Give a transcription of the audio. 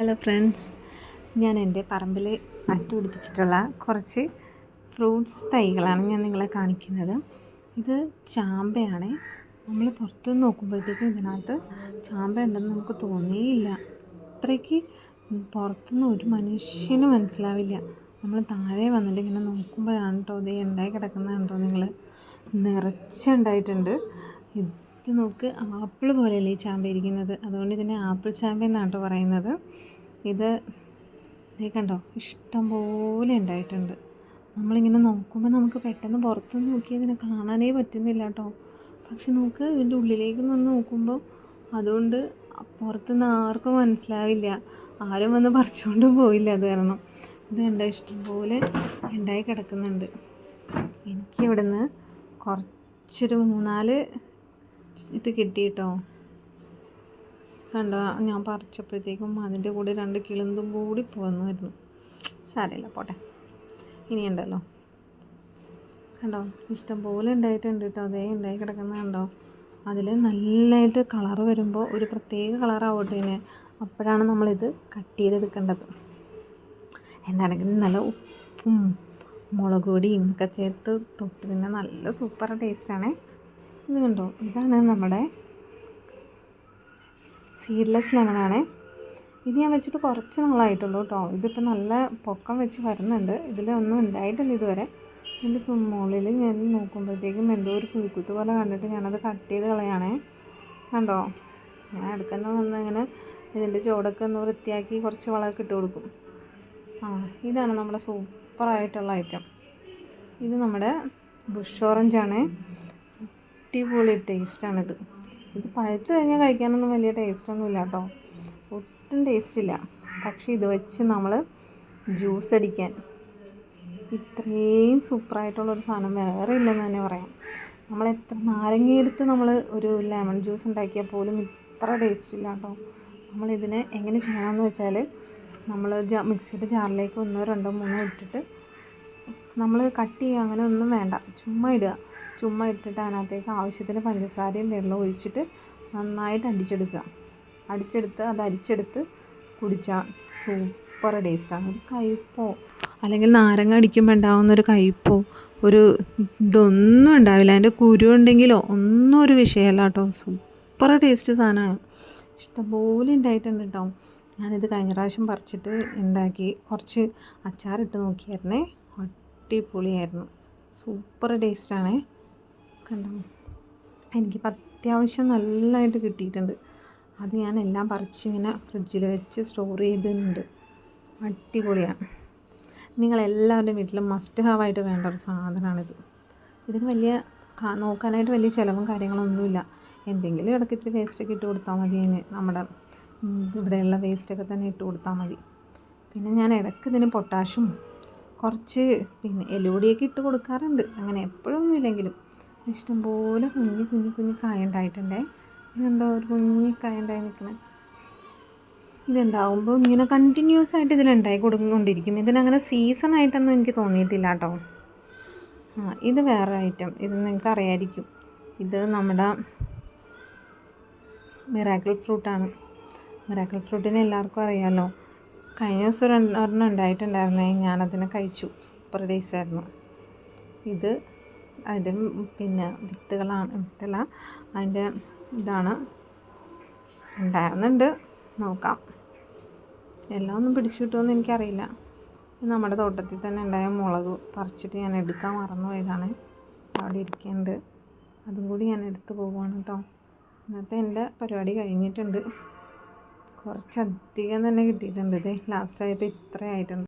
Hello friends ഞാൻ എന്റെ പറമ്പിൽ നട്ടുപിടിപ്പിച്ചിട്ടുള്ള കുറച്ച് ഫ്രൂട്ട്സ് തൈകളാണ് ഞാൻ നിങ്ങളെ കാണിക്കുന്നത്. ഇത് ചാമ്പയാണ്. നമ്മൾ പുറത്ത് നോക്കുമ്പോഴത്തേക്കും ഇതിനകത്ത് ചാമ്പ ഉണ്ടെന്ന് നമുക്ക് തോന്നിയില്ല. അത്രയ്ക്ക് പുറത്തുനിന്ന് ഒരു മനുഷ്യന് മനസ്സിലാവില്ല. നമ്മൾ താഴെ വന്നിട്ട് ഇങ്ങനെ നോക്കുമ്പോഴാണ് കേട്ടോ ഇത് ഉണ്ടായി കിടക്കുന്നത് കണ്ടോ നിങ്ങൾ? നിറച്ചുണ്ടായിട്ടുണ്ട്. ഇത് നോക്ക് ആപ്പിൾ പോലെയല്ലേ ഈ ചാമ്പ ഇരിക്കുന്നത്. അതുകൊണ്ട് ഇതിനെ ആപ്പിൾ ചാമ്പ എന്നാണ് കേട്ടോ പറയുന്നത്. ഇത് കണ്ടോ ഇഷ്ടം പോലെ ഉണ്ടായിട്ടുണ്ട്. നമ്മളിങ്ങനെ നോക്കുമ്പോൾ നമുക്ക് പെട്ടെന്ന് പുറത്തുനിന്ന് നോക്കി ഇതിനെ കാണാനേ പറ്റുന്നില്ല കേട്ടോ പക്ഷെ നമുക്ക് ഇതിന്റെ ഉള്ളിലേക്ക് നിന്ന് നോക്കുമ്പോൾ അതുകൊണ്ട് പുറത്തുനിന്ന് ആർക്കും മനസ്സിലാവില്ല. ആരും വന്ന് പറിച്ചുകൊണ്ടും പോയില്ല അത് കാരണം. ഇത് കണ്ടോ ഇഷ്ടംപോലെ ഉണ്ടായി കിടക്കുന്നുണ്ട്. എനിക്കിവിടുന്ന് കുറച്ചൊരു മൂന്നാൽ ഇത് കിട്ടി കേട്ടോ കണ്ടോ ഞാൻ പറിച്ചപ്പോഴത്തേക്കും അതിന്റെ കൂടെ രണ്ട് കിളുന്തും കൂടി പോന്നുമായിരുന്നു സാരമില്ല പോട്ടെ. ഇനിയുണ്ടല്ലോ കണ്ടോ ഇഷ്ടം പോലെ ഉണ്ടായിട്ടുണ്ട് കേട്ടോ. അതേ ഉണ്ടായി കിടക്കുന്ന കണ്ടോ. അതിൽ നല്ലതായിട്ട് കളർ വരുമ്പോൾ ഒരു പ്രത്യേക കളറാവട്ടെ ഇതിന് അപ്പോഴാണ് നമ്മളിത് കട്ട് ചെയ്തെടുക്കേണ്ടത്. എന്താണെങ്കിലും നല്ല ഉപ്പും മുളക് പൊടിയും ഒക്കെ ചേർത്ത് തൊട്ട് പിന്നെ നല്ല സൂപ്പർ ടേസ്റ്റാണേ ഇത് കണ്ടോ? ഇതാണ് നമ്മുടെ സീഡ്ലെസ് ലെമണാണ് ഇത് ഞാൻ വെച്ചിട്ട് കുറച്ച് നാളായിട്ടുള്ളൂ കേട്ടോ. ഇതിപ്പോൾ നല്ല പൊക്കം വെച്ച് വരുന്നുണ്ട്. ഇതിലൊന്നും ഉണ്ടായിട്ടില്ല ഇതുവരെ. ഇതിപ്പോൾ മുകളിൽ ഞാൻ നോക്കുമ്പോഴത്തേക്കും എന്തോ ഒരു കുഴിക്കുത്ത് പോലെ കണ്ടിട്ട് ഞാനത് കട്ട് ചെയ്ത് കളയാണേ കണ്ടോ? ഞാൻ എടുക്കുന്ന വന്ന് ഇങ്ങനെ ഇതിന്റെ ചുവടൊക്കെ ഒന്ന് വൃത്തിയാക്കി കുറച്ച് വളമൊക്കെ ഇട്ട് കൊടുക്കും. ആ ഇതാണ് നമ്മുടെ സൂപ്പറായിട്ടുള്ള ഐറ്റം ഇത് നമ്മുടെ ബുഷ് ഓറഞ്ചാണ് അടിപൊളി ടേസ്റ്റാണിത്. ഇത് പഴുത്ത് കഴിഞ്ഞാൽ കഴിക്കാനൊന്നും വലിയ ടേസ്റ്റൊന്നും ഇല്ല കേട്ടോ. ഒട്ടും ടേസ്റ്റില്ല. പക്ഷേ ഇത് വെച്ച് നമ്മൾ ജ്യൂസ് അടിക്കാൻ ഇത്രയും സൂപ്പറായിട്ടുള്ളൊരു സാധനം വേറെ ഇല്ലെന്ന് തന്നെ പറയാം. നമ്മൾ എത്ര നാരങ്ങയെടുത്ത് നമ്മൾ ഒരു ലെമൺ ജ്യൂസ് ഉണ്ടാക്കിയാൽ പോലും ഇത്ര ടേസ്റ്റ് ഇല്ല കേട്ടോ. നമ്മളിതിനെ എങ്ങനെ ചെയ്യണമെന്ന് വെച്ചാൽ നമ്മൾ മിക്സിയുടെ ജാറിലേക്ക് ഒന്നോ രണ്ടോ മൂന്നോ ഇട്ടിട്ട് നമ്മൾ കട്ട് ചെയ്യുക അങ്ങനെ ഒന്നും വേണ്ട. ചുമ്മാ ഇടുക. ചുമ്മാ ഇട്ടിട്ട് അതിനകത്തേക്ക് ആവശ്യത്തിന് പഞ്ചസാരയും വെള്ളം ഒഴിച്ചിട്ട് നന്നായിട്ട് അടിച്ചെടുക്കുക. അടിച്ചെടുത്ത് അത് അരിച്ചെടുത്ത് കുടിച്ചാൽ സൂപ്പർ ടേസ്റ്റാണ് ഒരു കയ്പോ അല്ലെങ്കിൽ നാരങ്ങ അടിക്കുമ്പോൾ ഉണ്ടാകുന്ന ഒരു കയ്പോ ഒരു ഇതൊന്നും ഉണ്ടാവില്ല. അതിന്റെ കുരു ഉണ്ടെങ്കിലോ ഒന്നും ഒരു വിഷയമല്ല കേട്ടോ. സൂപ്പർ ടേസ്റ്റ് സാധനമാണ്. ഇഷ്ടംപോലെ ഉണ്ടായിട്ടുണ്ട് കേട്ടോ. ഞാനിത് കഴിഞ്ഞ പ്രാവശ്യം പറിച്ചിട്ട് ഉണ്ടാക്കി കുറച്ച് അച്ചാറിട്ട് നോക്കിയായിരുന്നേ. അടിപൊളിയായിരുന്നു. സൂപ്പർ ടേസ്റ്റാണ്. കണ്ടോ? എനിക്കിപ്പോൾ അത്യാവശ്യം നല്ലതായിട്ട് കിട്ടിയിട്ടുണ്ട്. അത് ഞാൻ എല്ലാം പറിച്ച് ഇങ്ങനെ ഫ്രിഡ്ജിൽ വെച്ച് സ്റ്റോർ ചെയ്തിട്ടുണ്ട്. അടിപൊളിയാണ് നിങ്ങളെല്ലാവരുടെയും വീട്ടിലും മസ്റ്റ് ഹാവ് ആയിട്ട് വേണ്ട ഒരു സാധനമാണിത്. ഇതിന് വലിയ നോക്കാനായിട്ട് വലിയ ചിലവും കാര്യങ്ങളൊന്നുമില്ല. എന്തെങ്കിലും ഇടയ്ക്ക് ഇത്തിരി വേസ്റ്റൊക്കെ ഇട്ട് കൊടുത്താൽ മതി അതിന്. നമ്മുടെ ഇവിടെയുള്ള വേസ്റ്റൊക്കെ തന്നെ ഇട്ട് കൊടുത്താൽ മതി. പിന്നെ ഞാൻ ഇടയ്ക്ക് ഇതിന് പൊട്ടാഷും കുറച്ച് പിന്നെ എല്ലുപൊടിയൊക്കെ ഇട്ട് കൊടുക്കാറുണ്ട്. അങ്ങനെ എപ്പോഴും ഇല്ലെങ്കിലും. ഇഷ്ടംപോലെ കുഞ്ഞു കുഞ്ഞു കുഞ്ഞു കായ ഉണ്ടായിട്ടുണ്ടേ. ഇതുണ്ടോ ഒരു കുഞ്ഞു കായ ഉണ്ടായി നിൽക്കണേ? ഇതുണ്ടാവുമ്പോൾ ഇങ്ങനെ കണ്ടിന്യൂസ് ആയിട്ട് ഇതിലുണ്ടായി കൊടുക്കൊണ്ടിരിക്കും. ഇതിനങ്ങനെ സീസൺ ആയിട്ടൊന്നും എനിക്ക് തോന്നിയിട്ടില്ല കേട്ടോ. ആ ഇത് വേറെ ഐറ്റം ഇത് നിങ്ങൾക്ക് അറിയായിരിക്കും. ഇത് നമ്മുടെ മിറാക്കിൾ ഫ്രൂട്ടാണ് മിറാക്കിൾ ഫ്രൂട്ടിനെ എല്ലാവർക്കും അറിയാമല്ലോ കഴിഞ്ഞ ദിവസം ഒരു ഒരെണ്ണം ഉണ്ടായിട്ടുണ്ടായിരുന്നേ. ഞാനതിനെ കഴിച്ചു. സൂപ്പർ ദിവസമായിരുന്നു ഇത് അതിന്റെ പിന്നെ വിത്തുകളാണ് വിത്തല്ല. അതിന്റെ ഇതാണ്. ഉണ്ടായിരുന്നുണ്ട്. നോക്കാം. എല്ലാം ഒന്നും പിടിച്ചു കിട്ടുമെന്ന് എനിക്കറിയില്ല. നമ്മുടെ തോട്ടത്തിൽ തന്നെ ഉണ്ടായ മുളക് പറിച്ചിട്ട് ഞാൻ എടുക്കാൻ മറന്നു പോയതാണ്. അവിടെ ഇരിക്കുന്നുണ്ട് അതും കൂടി ഞാൻ എടുത്തു പോവുകയാണ് കേട്ടോ. ഇന്നത്തെ എന്റെ പരിപാടി കഴിഞ്ഞിട്ടുണ്ട്. കുറച്ചധികം തന്നെ കിട്ടിയിട്ടുണ്ട്. ഇത് ലാസ്റ്റ് ഇത്രയായിട്ടുണ്ട്.